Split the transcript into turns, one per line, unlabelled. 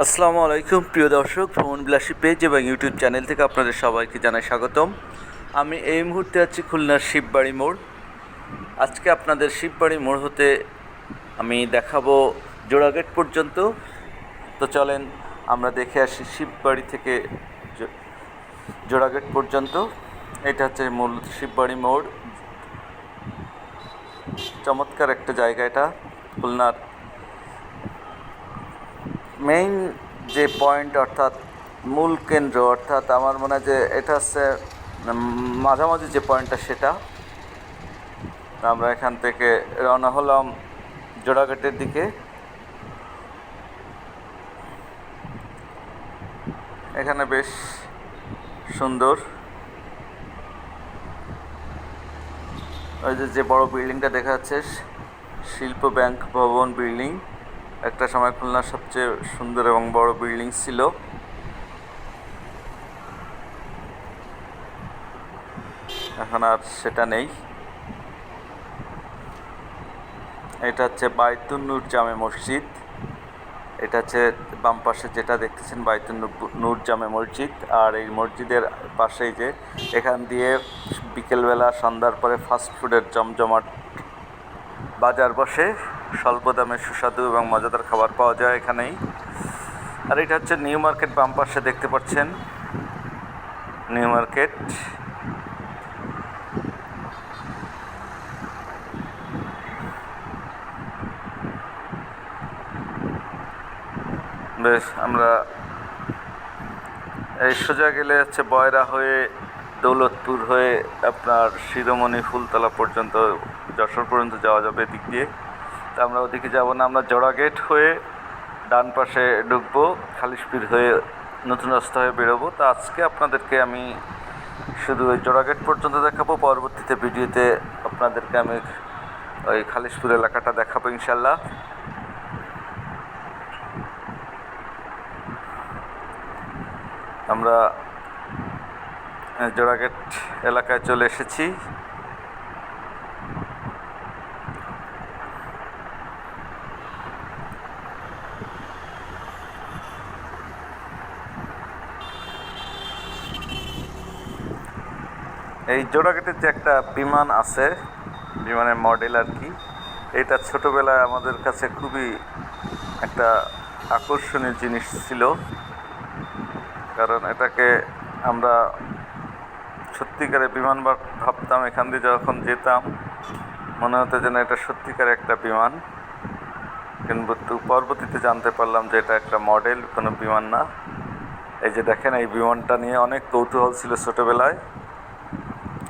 আসসালামু আলাইকুম, প্রিয় দর্শক ভ্রমণ বিলাসী পেজ এবং ইউটিউব চ্যানেল থেকে আপনাদের সবাইকে জানাই স্বাগতম। আমি এই মুহূর্তে আছি খুলনার শিববাড়ি মোড়। আজকে আপনাদের শিববাড়ি মোড় হতে আমি দেখাবো জোড়াগেট পর্যন্ত। তো চলেন, আমরা দেখে আসি শিববাড়ি থেকে জোড়াগেট পর্যন্ত। এটা হচ্ছে মূল শিববাড়ি মোড়। চমৎকার একটা জায়গা এটা, খুলনার মেইন যে পয়েন্ট অর্থাৎ মূল কেন্দ্র, অর্থাৎ আমার মনে হয় যে এটা হচ্ছে মাঝামাঝি যে পয়েন্টটা সেটা। আমরা এখান থেকে রওনা হলাম জোড়াঘাটের দিকে। এখানে বেশ সুন্দর। ওই যে বড় বিল্ডিংটা দেখা যাচ্ছে, শিল্প ব্যাংক ভবন বিল্ডিং একটা সময় খুলনার সবচেয়ে সুন্দর এবং বড় বিল্ডিং ছিল। এখন আর সেটা নেই। এটা হচ্ছে বাইতুন নূর জামে মসজিদ। এটা হচ্ছে বাম পাশে যেটা দেখতেছেন বাইতুন নূর- নূর জামে মসজিদ। আর এই মসজিদের পাশেই যে এখান দিয়ে বিকেলবেলা সন্ধ্যার পরে ফাস্ট ফুডের জমজমাট বাজার বসে। স্বল্প দামে সুস্বাদু এবং মজাদার খাবার পাওয়া যায় এখানেই। আর এটা হচ্ছে নিউ মার্কেট বাম পাশে দেখতে পাচ্ছেন। New market. বেশ, আমরা এই সোজা গেলে হচ্ছে বয়রা হয়ে দৌলতপুর হয়ে আপনার শিরোমণি ফুলতলা পর্যন্ত, যশোর পর্যন্ত যাওয়া যাবে এদিক দিয়ে। তা আমরা ওদিকে যাব না, আমরা জোড়া গেট হয়ে ডান পাশে ঢুকবো খালিশপির হয়ে নতুন রাস্তা হয়ে বেরোবো। তা আজকে আপনাদেরকে আমি শুধু ওই জোড়া গেট পর্যন্ত দেখাবো, পরবর্তীতে ভিডিওতে আপনাদেরকে আমি ওই খালিশপুর এলাকাটা দেখাবো ইনশাল্লাহ আমরা জোড়াগেট এলাকায় চলে এসেছি। এই জোড়াগেটের যে একটা বিমান আছে, বিমানের মডেল আর কি, এটা ছোটোবেলায় আমাদের কাছে খুবই একটা আকর্ষণীয় জিনিস ছিল। কারণ এটাকে আমরা সত্যিকারে বিমান ভাব- ভাবতাম, এখান দিয়ে যখন যেতাম, মনে হতো যেন এটা সত্যিকার একটা বিমান। কিন্তু পরবর্তীতে জানতে পারলাম যে এটা একটা মডেল কোনো বিমান না। এই যে দেখেন, এই বিমানটা নিয়ে অনেক কৌতূহল ছিল ছোটোবেলায়।